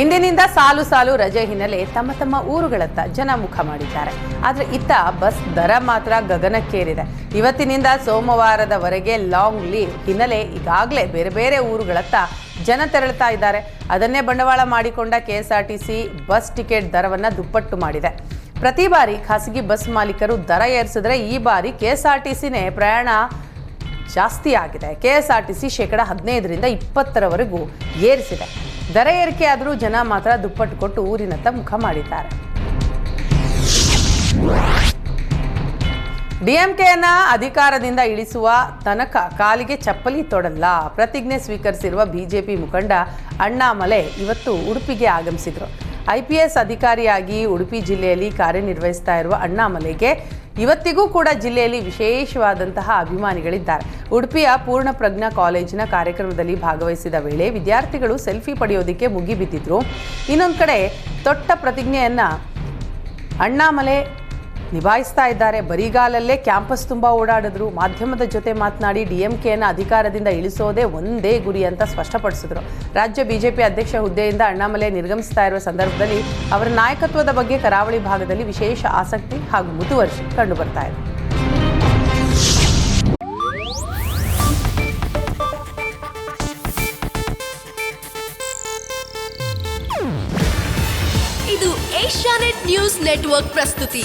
ಇಂದಿನಿಂದ ಸಾಲು ಸಾಲು ರಜೆ ಹಿನ್ನೆಲೆ ತಮ್ಮ ತಮ್ಮ ಊರುಗಳತ್ತ ಜನ ಮುಖ ಮಾಡಿದ್ದಾರೆ. ಆದರೆ ಇತ್ತ ಬಸ್ ದರ ಮಾತ್ರ ಗಗನಕ್ಕೇರಿದೆ. ಇವತ್ತಿನಿಂದ ಸೋಮವಾರದವರೆಗೆ ಲಾಂಗ್ ಲೀವ್ ಹಿನ್ನೆಲೆ ಈಗಾಗಲೇ ಬೇರೆ ಬೇರೆ ಊರುಗಳತ್ತ ಜನ ತೆರಳುತ್ತಾ ಇದ್ದಾರೆ. ಅದನ್ನೇ ಬಂಡವಾಳ ಮಾಡಿಕೊಂಡ ಕೆಎಸ್ಆರ್ಟಿಸಿ ಬಸ್ ಟಿಕೆಟ್ ದರವನ್ನು ದುಪ್ಪಟ್ಟು ಮಾಡಿದೆ. ಪ್ರತಿ ಬಾರಿ ಖಾಸಗಿ ಬಸ್ ಮಾಲೀಕರು ದರ ಏರಿಸಿದ್ರೆ ಈ ಬಾರಿ ಕೆಎಸ್ಆರ್ಟಿಸಿನೇ ಪ್ರಯಾಣ ಜಾಸ್ತಿ ಆಗಿದೆ ಕೆಎಸ್ಆರ್ಟಿಸಿ ಶೇಕಡ ಹದಿನೈದರಿಂದ ಇಪ್ಪತ್ತರವರೆಗೂ ಏರಿಸಿದೆ. ದರ ಏರಿಕೆ ಜನ ಮಾತ್ರ ದುಪ್ಪಟ್ಟು ಕೊಟ್ಟು ಊರಿನತ್ತ ಮುಖ ಮಾಡಿದ್ದಾರೆ. ಡಿಎಂಕೆಯನ್ನ ಅಧಿಕಾರದಿಂದ ಇಳಿಸುವ ತನಕ ಕಾಲಿಗೆ ಚಪ್ಪಲಿ ತೊಡಲ್ಲ. ಪ್ರತಿಜ್ಞೆ ಸ್ವೀಕರಿಸಿರುವ ಬಿಜೆಪಿ ಮುಖಂಡ ಅಣ್ಣಾಮಲೆ ಇವತ್ತು ಉಡುಪಿಗೆ ಆಗಮಿಸಿದರು. ಐಪಿಎಸ್ ಅಧಿಕಾರಿಯಾಗಿ ಉಡುಪಿ ಜಿಲ್ಲೆಯಲ್ಲಿ ಕಾರ್ಯನಿರ್ವಹಿಸ್ತಾ ಇರುವ ಅಣ್ಣಾಮಲೆಗೆ ಇವತ್ತಿಗೂ ಕೂಡ ಜಿಲ್ಲೆಯಲ್ಲಿ ವಿಶೇಷವಾದಂತಹ ಅಭಿಮಾನಿಗಳಿದ್ದಾರೆ. ಉಡುಪಿಯ ಪೂರ್ಣ ಪ್ರಜ್ಞಾ ಕಾಲೇಜಿನ ಕಾರ್ಯಕ್ರಮದಲ್ಲಿ ಭಾಗವಹಿಸಿದ ವೇಳೆ ವಿದ್ಯಾರ್ಥಿಗಳು ಸೆಲ್ಫಿ ಪಡೆಯೋದಕ್ಕೆ ಮುಗಿಬಿದ್ದಿದ್ರು. ಇನ್ನೊಂದು ಕಡೆ ತೊಟ್ಟ ಪ್ರತಿಜ್ಞೆಯನ್ನ ಅಣ್ಣಾಮಲೆ ನಿಭಾಯಿಸ್ತಾ ಇದ್ದಾರೆ. ಬರಿಗಾಲಲ್ಲೇ ಕ್ಯಾಂಪಸ್ ತುಂಬ ಓಡಾಡಿದ್ರು. ಮಾಧ್ಯಮದ ಜೊತೆ ಮಾತನಾಡಿ ಡಿಎಂಕೆನ ಅಧಿಕಾರದಿಂದ ಇಳಿಸೋದೇ ಒಂದೇ ಗುರಿ ಅಂತ ಸ್ಪಷ್ಟಪಡಿಸಿದ್ರು. ರಾಜ್ಯ ಬಿಜೆಪಿ ಅಧ್ಯಕ್ಷ ಹುದ್ದೆಯಿಂದ ಅಣ್ಣಾಮಲೆ ನಿರ್ಗಮಿಸ್ತಾ ಇರುವ ಸಂದರ್ಭದಲ್ಲಿ ಅವರ ನಾಯಕತ್ವದ ಬಗ್ಗೆ ಕರಾವಳಿ ಭಾಗದಲ್ಲಿ ವಿಶೇಷ ಆಸಕ್ತಿ ಹಾಗೂ ಮುತುವರ್ಜಿ ಕಂಡುಬರ್ತಾ ಇದೆ. ಇದು ಏಷ್ಯಾನೆಟ್ ನ್ಯೂಸ್ ನೆಟ್ವರ್ಕ್ ಪ್ರಸ್ತುತಿ.